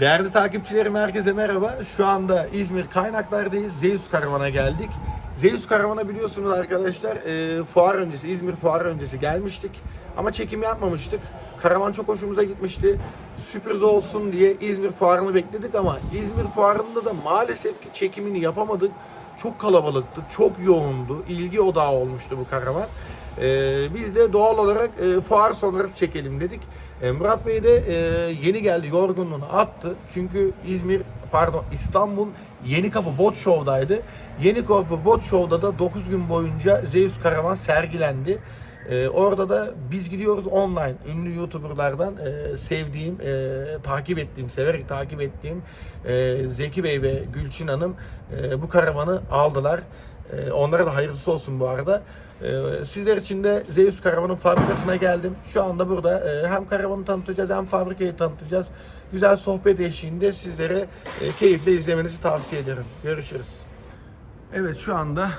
Değerli takipçilerim herkese merhaba. Şu anda İzmir Kaynaklar'dayız. Zeus Karavan'a geldik. Zeus Karavan'a biliyorsunuz arkadaşlar e, fuar öncesi, İzmir fuar öncesi gelmiştik. Ama çekim yapmamıştık. Karavan çok hoşumuza gitmişti. Sürpriz olsun diye İzmir fuarını bekledik ama İzmir fuarında da maalesef ki çekimini yapamadık. Çok kalabalıktı, çok yoğundu. İlgi odağı olmuştu bu karavan. E, biz de doğal olarak e, fuar sonrası çekelim dedik. E, Murat Bey de e, yeni geldi, yorgunluğunu attı. Çünkü İzmir, pardon İstanbul Yeni Kapı Bot Show'daydı. Yeni Kapı Bot Show'da da 9 gün boyunca Zeus Karavan sergilendi. E, orada da biz gidiyoruz online. Ünlü YouTuber'lardan e, sevdiğim, e, takip ettiğim, severek takip ettiğim e, Zeki Bey ve Gülçin Hanım e, bu karavanı aldılar. E, onlara da hayırlısı olsun bu arada. Ee, sizler için de Zeus Karavan'ın fabrikasına geldim. Şu anda burada e, hem karavanı tanıtacağız hem fabrikayı tanıtacağız. Güzel sohbet eşliğinde sizlere e, keyifle izlemenizi tavsiye ederim. Görüşürüz. Evet şu anda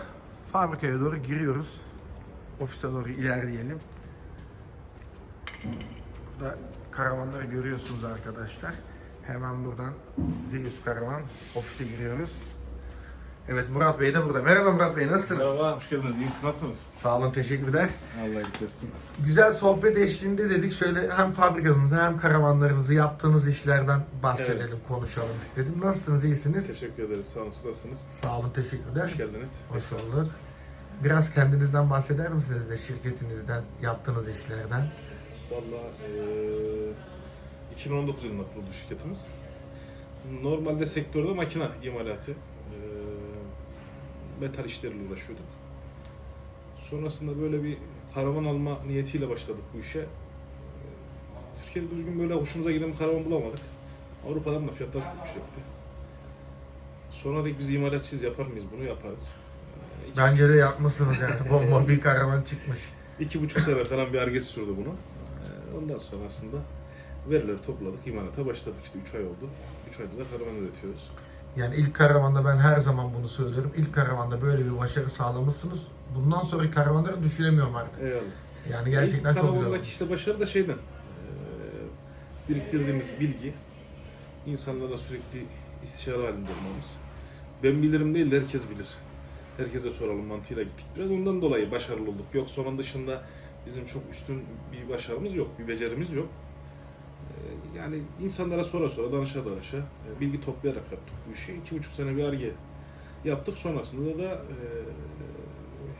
fabrikaya doğru giriyoruz. Ofise doğru ilerleyelim. Burada karavanları görüyorsunuz arkadaşlar. Hemen buradan Zeus Karavan ofise giriyoruz. Evet Murat Bey de burada. Merhaba Murat Bey nasılsınız? Merhaba, hoş geldiniz. İyi misiniz? Nasılsınız? Sağ olun teşekkürler. Allah iyilik versin. Güzel sohbet eşliğinde dedik şöyle hem fabrikanızı hem karavanlarınızı yaptığınız işlerden bahsedelim, konuşalım istedim. Nasılsınız, iyisiniz? Teşekkür ederim. Sağ olun, nasılsınız? Sağ olun, teşekkürler. Hoş geldiniz. Hoş bulduk. Biraz kendinizden bahseder misiniz de şirketinizden, yaptığınız işlerden? Valla eee 2019 yılında kuruldu şirketimiz. Normalde sektörde makine imalatı, metal işleriyle uğraşıyorduk. Sonrasında böyle bir karavan alma niyetiyle başladık bu işe. Türkiye'de düzgün böyle hoşumuza giden bir karavan bulamadık. Avrupa'dan da fiyatlar çok yüksekti. Sonra dedik biz imalatçıyız yapar mıyız bunu yaparız. Eee, iki- Bence de yapmışsınız yani. Bomba bir karavan çıkmış. İki buçuk sene falan bir argesi sürdü bunu. Ee, Ondan sonrasında verileri topladık, imalata başladık. İşte 3 ay oldu. 3 ayda da karavan üretiyoruz. Yani ilk karavanda ben her zaman bunu söylüyorum. İlk karavanda böyle bir başarı sağlamışsınız. Bundan sonraki karavanları düşünemiyorum artık. Eyvallah. Yani gerçekten İlk çok güzel karavandaki işte başarı da şeyden. biriktirdiğimiz bilgi, insanlarla sürekli istişare halinde olmamız. Ben bilirim değil de herkes bilir. Herkese soralım mantığıyla gittik. Biraz ondan dolayı başarılı olduk. Yoksa onun dışında bizim çok üstün bir başarımız yok, bir becerimiz yok. Yani insanlara sonra sonra danışa danışa e, bilgi toplayarak yaptık bu işi. İki buçuk sene bir arge yaptık. Sonrasında da e,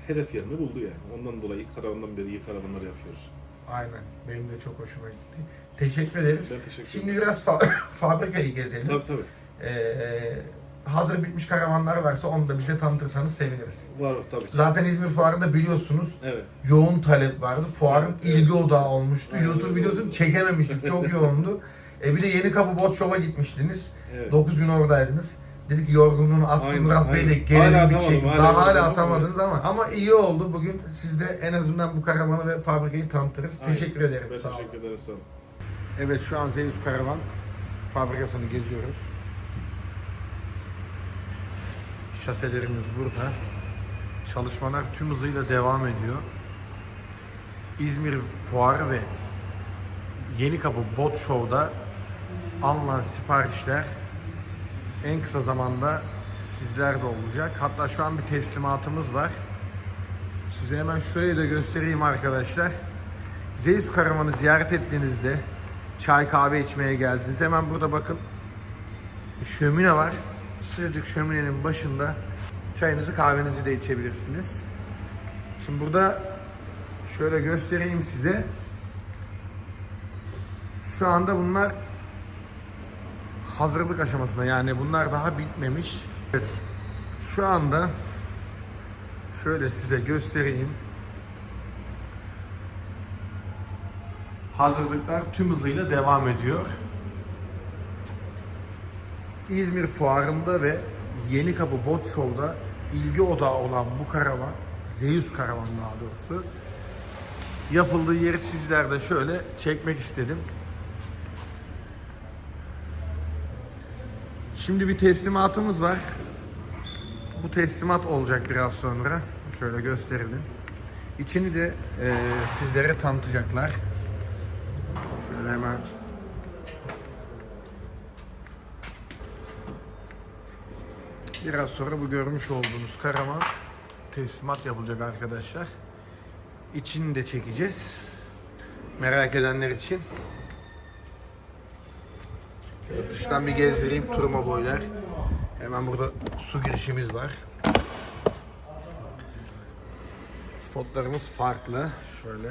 hedef yerini buldu yani. Ondan dolayı ilk karavandan beri iyi karavanlar yapıyoruz. Aynen. Benim de çok hoşuma gitti. Teşekkür ederiz. Ben teşekkür Şimdi ederim. biraz fa- fabrikayı gezelim. Tabii tabii. Ee, hazır bitmiş karavanlar varsa onu da bize tanıtırsanız seviniriz. Var tabii ki. Zaten İzmir Fuarı'nda biliyorsunuz Evet. yoğun talep vardı. Fuarın Evet, ilgi odağı olmuştu. Aynen YouTube videosunu çekememiştik. Çok yoğundu. E bir de Yeni Kapı Bot Show'a gitmiştiniz. Evet. 9 gün oradaydınız. Dedik yorgunluğunu atsın Murat Bey de gelelim bir çekim. hala Daha hala atamadınız ama ama iyi oldu. Bugün siz de en azından bu karavanı ve fabrikayı tanıtırız. Aynen. Teşekkür ederim. Ben Sağ olun. teşekkür ederim sağ olun. Evet şu an Zeus Karavan fabrikasını geziyoruz. Şaselerimiz burada. Çalışmalar tüm hızıyla devam ediyor. İzmir Fuarı ve Yeni Kapı Bot Show'da alınan siparişler en kısa zamanda sizlerde olacak. Hatta şu an bir teslimatımız var. Size hemen şurayı da göstereyim arkadaşlar. Zeus Karavan'ı ziyaret ettiğinizde çay kahve içmeye geldiniz. Hemen burada bakın şömine var. Sıcacık şöminenin başında çayınızı kahvenizi de içebilirsiniz. Şimdi burada şöyle göstereyim size. Şu anda bunlar hazırlık aşamasında yani bunlar daha bitmemiş. Evet. Şu anda şöyle size göstereyim. Hazırlıklar tüm hızıyla devam ediyor. İzmir Fuarı'nda ve Yeni Kapı Bot Show'da ilgi odağı olan bu karavan, Zeus karavan daha doğrusu, yapıldığı yeri sizlerde şöyle çekmek istedim. Şimdi bir teslimatımız var. Bu teslimat olacak biraz sonra. Şöyle gösterelim. İçini de e, sizlere tanıtacaklar. Şöyle hemen Biraz sonra bu görmüş olduğunuz karavan teslimat yapılacak arkadaşlar. İçini de çekeceğiz. Merak edenler için. Şöyle dıştan bir gezdireyim turuma boylar. Hemen burada su girişimiz var. Spotlarımız farklı. Şöyle.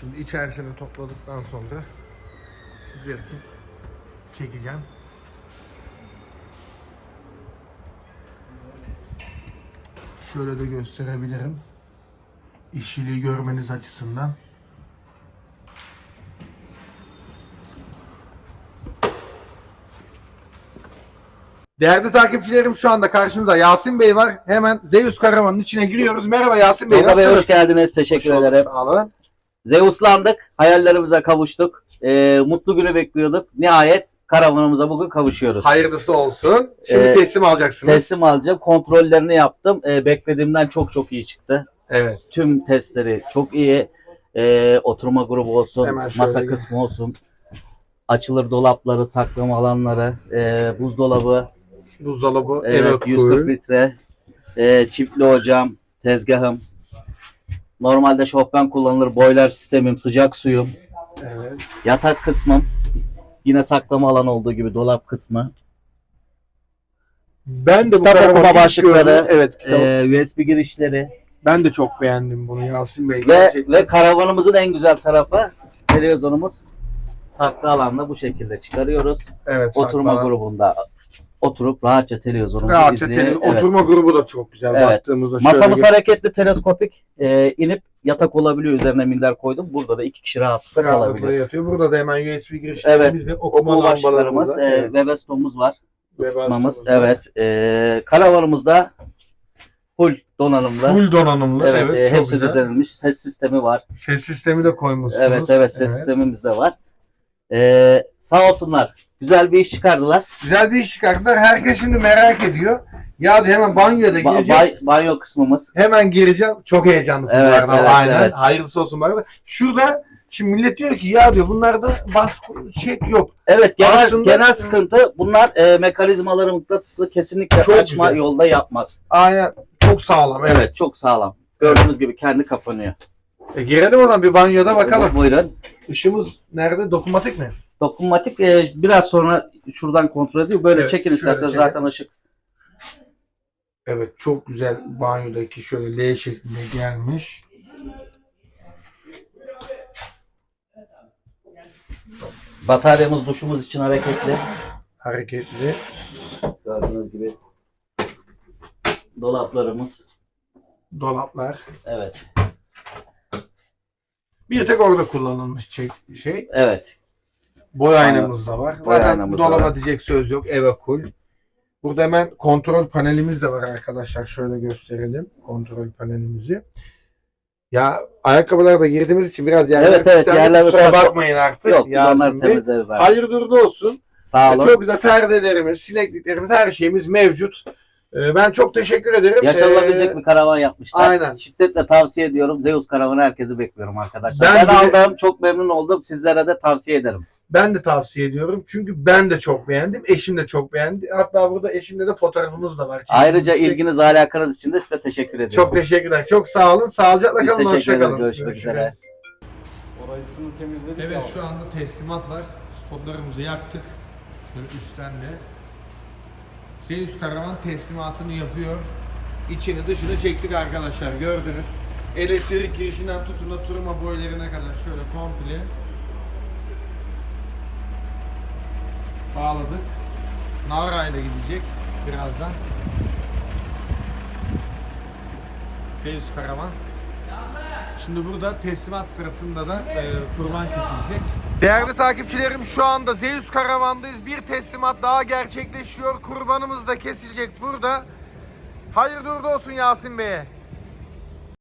Şimdi içerisini topladıktan sonra sizler için çekeceğim. Şöyle de gösterebilirim. İşçiliği görmeniz açısından. Değerli takipçilerim şu anda karşımızda Yasin Bey var. Hemen Zeus karavanın içine giriyoruz. Merhaba Yasin Bey. Nasılsınız? hoş geldiniz. Teşekkür ederim. Sağ olun. Zeus'landık. Hayallerimize kavuştuk. Ee, mutlu günü bekliyorduk. Nihayet karavanımıza bugün kavuşuyoruz. Hayırlısı olsun. Şimdi Ee, teslim alacaksınız. Teslim alacağım. Kontrollerini yaptım. Ee, beklediğimden çok çok iyi çıktı. Evet. Tüm testleri çok iyi. Ee, oturma grubu olsun, Hemen şöyle masa gel. kısmı olsun. Açılır dolapları, saklama alanları, e, buzdolabı, Buzdolabı, evet, evet, 140 litre, e, çiftli ocağım, tezgahım. Normalde şofben kullanılır. Boiler sistemim, sıcak suyum. Evet. Yatak kısmım yine saklama alanı olduğu gibi dolap kısmı. Ben de bu Kitap karavanı okuma başlıkları. Evet. kitap- Ee, USB girişleri Ben de çok beğendim bunu Yasin Bey. ve Gerçekten. ve karavanımızın en güzel tarafı televizyonumuz saklı alanda bu şekilde çıkarıyoruz. evet, Oturma saklanan- grubunda oturup rahatça televizyonumuzu Rahatça izleye- tele- evet. oturma grubu da çok güzel. Evet. Baktığımızda şöyle Masamız bir- hareketli teleskopik Ee, inip yatak olabiliyor üzerine minder koydum. Burada da iki kişi rahatlıkla rahatlıkla kalabiliyor. yatıyor. Burada da hemen USB girişlerimiz ve okuma Okuma lambalarımız başlıklarımız, var. e, Evet. Webesto'muz var. Ve Isıtmamız. başlığımız var. Evet. E, karavanımızda full donanımlı. Full donanımlı. evet, Evet, e, çok hepsi güzel. düzenlenmiş. Ses sistemi var. Ses sistemi de koymuşsunuz. Evet evet ses sistemimiz de var. E, sağ olsunlar. Güzel bir iş çıkardılar. Güzel bir iş çıkarttılar. Herkes şimdi merak ediyor. Ya diyor hemen banyoda Ba- gireceğim. bay- banyo kısmımız. Hemen gireceğim. Çok heyecanlısın Evet, bu arada. evet, Aynen. evet. Hayırlısı olsun bu arada. Şurada şimdi millet diyor ki ya diyor bunlarda baskı çek yok. Evet genel Aslında- genel sıkıntı bunlar e, mekanizmaları mıknatıslı kesinlikle Çok açma güzel. yolda yapmaz. Aynen. Çok sağlam. Evet. Evet. çok sağlam. Gördüğünüz gibi kendi kapanıyor. E, girelim o zaman bir banyoda bakalım. Buyurun. Işığımız nerede? Dokunmatik mi? Dokunmatik e, biraz sonra şuradan kontrol ediyor. Böyle Evet, çekin şöyle isterseniz çekin. zaten ışık. Evet çok güzel banyodaki şöyle L şeklinde gelmiş. Bataryamız duşumuz için hareketli. Hareketli. Gördüğünüz gibi. Dolaplarımız. Dolaplar. Evet. Bir tek orada kullanılmış çek şey. Evet. Boy aynamız da var. Boy Zaten aynamız da dolaba var. diyecek söz yok. Eve cool. Burada hemen kontrol panelimiz de var arkadaşlar. Şöyle gösterelim kontrol panelimizi. Ya ayakkabılar da girdiğimiz için biraz yerler Evet, evet, pislendi. yerler Kusura ıslak. bakmayın artık. Yok biz Yasin onları Bey. temizleriz abi. Hayırlı uğurlu olsun. Sağ olun. Çok güzel perdelerimiz, sinekliklerimiz, her şeyimiz mevcut. Ee, Ben çok teşekkür ederim. Yaşanılabilecek Ee, bir karavan yapmışlar. aynen. Şiddetle tavsiye ediyorum. Zeus karavanı herkesi bekliyorum arkadaşlar. Ben Ben, de- aldım. Çok memnun oldum. Sizlere de tavsiye ederim. Ben de tavsiye ediyorum. Çünkü ben de çok beğendim. Eşim de çok beğendi. Hatta burada eşimle de fotoğrafımız da var. Ayrıca Çekilmiş. ilginiz alakanız için de size teşekkür ediyorum. Çok teşekkürler. Çok sağ olun. Sağlıcakla Biz kalın. teşekkür Hoşça ederiz. kalın. Görüşmek üzere. Orasını temizledik Evet ama. şu anda teslimat var. Spotlarımızı yaktık. Şöyle üstten de. Zeus karavan teslimatını yapıyor. İçini dışını çektik arkadaşlar gördünüz. Elektrik girişinden tutun da turma boylarına kadar şöyle komple bağladık. Nara ile gidecek birazdan. Zeus karavan. Şimdi burada teslimat sırasında da e, kurban kesilecek. Değerli takipçilerim şu anda Zeus karavandayız. Bir teslimat daha gerçekleşiyor. Kurbanımız da kesilecek burada. Hayırlı uğurlu olsun Yasin Bey'e.